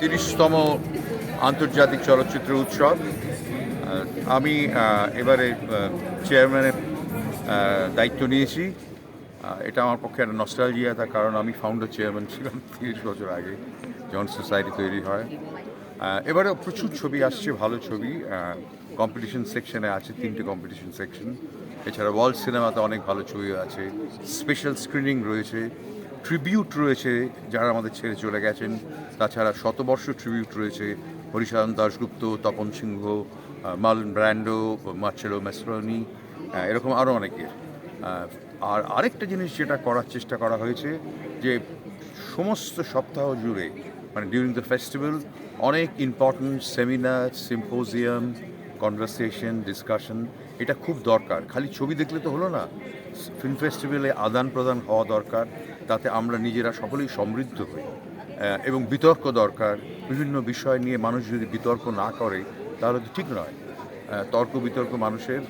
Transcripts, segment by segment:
তিরিশতম আন্তর্জাতিক চলচ্চিত্র উৎসব। আমি এবারে চেয়ারম্যানের দায়িত্ব নিয়েছি। এটা আমার পক্ষে একটা নস্টালজিয়া তার কারণ আমি ফাউন্ডার চেয়ারম্যান ছিলাম তিরিশ বছর আগে, যখন সোসাইটি তৈরি হয়। এবারে প্রচুর ছবি আসছে, ভালো ছবি। কম্পিটিশন সেকশনে আছে, তিনটে কম্পিটিশন সেকশন এছাড়া ওয়ার্ল্ড সিনেমাতে অনেক ভালো ছবি আছে। স্পেশাল স্ক্রিনিং রয়েছে। ট্রিবিউট রয়েছে যারা আমাদের ছেড়ে চলে গেছেন। তাছাড়া শতবর্ষ ট্রিবিউট রয়েছে Harisharan Dasgupta, Tapan Sinha Marlon Brando Marcello Mastroianni এরকম আরও অনেকের। আর আরেকটা জিনিস যেটা করার চেষ্টা করা হয়েছে যে সমস্ত সপ্তাহ জুড়ে মানে ডিউরিং দ্য ফেস্টিভ্যাল অনেক important seminar symposium conversation discussion এটা খুব দরকার। খালি ছবি দেখলে তো হলো না। ফিল্ম ফেস্টিভ্যালে আদান প্রদান হওয়া দরকার। তাতে আমরা নিজেরা সকলেই সমৃদ্ধ হই। এবং বিতর্ক দরকার, বিভিন্ন বিষয় নিয়ে মানুষ যদি বিতর্ক না করে, তাহলে তো ঠিক নয়। তর্ক বিতর্ক মানুষের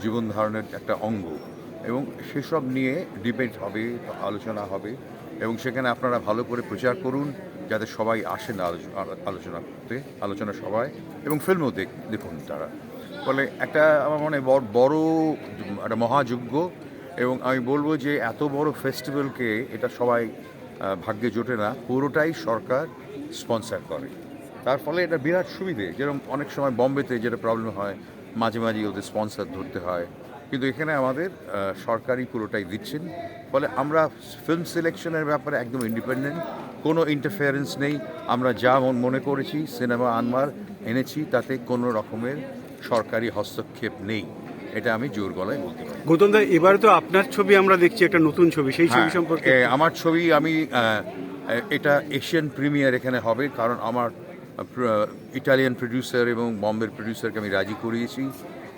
জীবন ধারণের একটা অঙ্গ। এবং সেসব নিয়ে ডিবেট হবে, আলোচনা হবে, এবং সেখানে আপনারা ভালো করে প্রচার করুন, যাতে সবাই আসেন আলোচনা করতে, আলোচনা সবাই এবং ফিল্মও দেখ, দেখুন তারা। ফলে একটা আমার মনে বড়- বড়, একটা মহাযজ্ঞ এবং আমি বলব যে এত বড় ফেস্টিভ্যালকে এটা সবাই ভাগ্যে জোটে না, পুরোটাই সরকার স্পন্সার করে। তার ফলে এটা বিরাট সুবিধে, যেরকম অনেক সময় বম্বেতে যেটা প্রবলেম হয়, মাঝে মাঝে ওদের স্পন্সার ধরতে হয়। কিন্তু এখানে আমাদের সরকারই পুরোটাই দিচ্ছেন। ফলে আমরা ফিল্ম সিলেকশনের ব্যাপারে একদম ইন্ডিপেন্ডেন্ট কোনো ইন্টারফেয়ারেন্স নেই। আমরা যা মনে করেছি সিনেমা আনমার এনেছি, তাতে কোনো রকমের সরকারি হস্তক্ষেপ নেই। এটা আমি জোর গলায় বলতে পারি। গৌতম দা এবারে তো আপনার ছবি আমরা দেখছি একটা নতুন ছবি সেই ছবি হ্যাঁ, সম্পর্কে। আমার ছবি আমি এটা এশিয়ান প্রিমিয়ার এখানে হবে কারণ আমার ইটালিয়ান প্রডিউসার এবং বম্বের প্রডিউসারকে আমি রাজি করিয়েছি।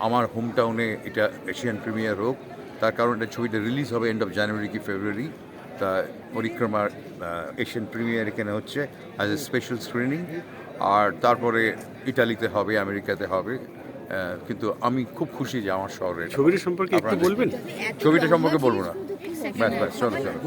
আমার হোম টাউনে এটা এশিয়ান প্রিমিয়ার হোক তার কারণ এটা ছবিটা রিলিজ হবে এন্ড অফ জানুয়ারি কি ফেব্রুয়ারি তা পরিক্রমার এশিয়ান প্রিমিয়ার এখানে হচ্ছে অ্যাজ এ স্পেশাল স্ক্রিনিং আর তারপরে ইটালিতে হবে আমেরিকাতে হবে কিন্তু আমি খুব খুশি যে আমার শহরে ছবিটা সম্পর্কে একটু বলবেন? ছবিটা সম্পর্কে বলব না। ব্যাস ব্যাস চলো চলো।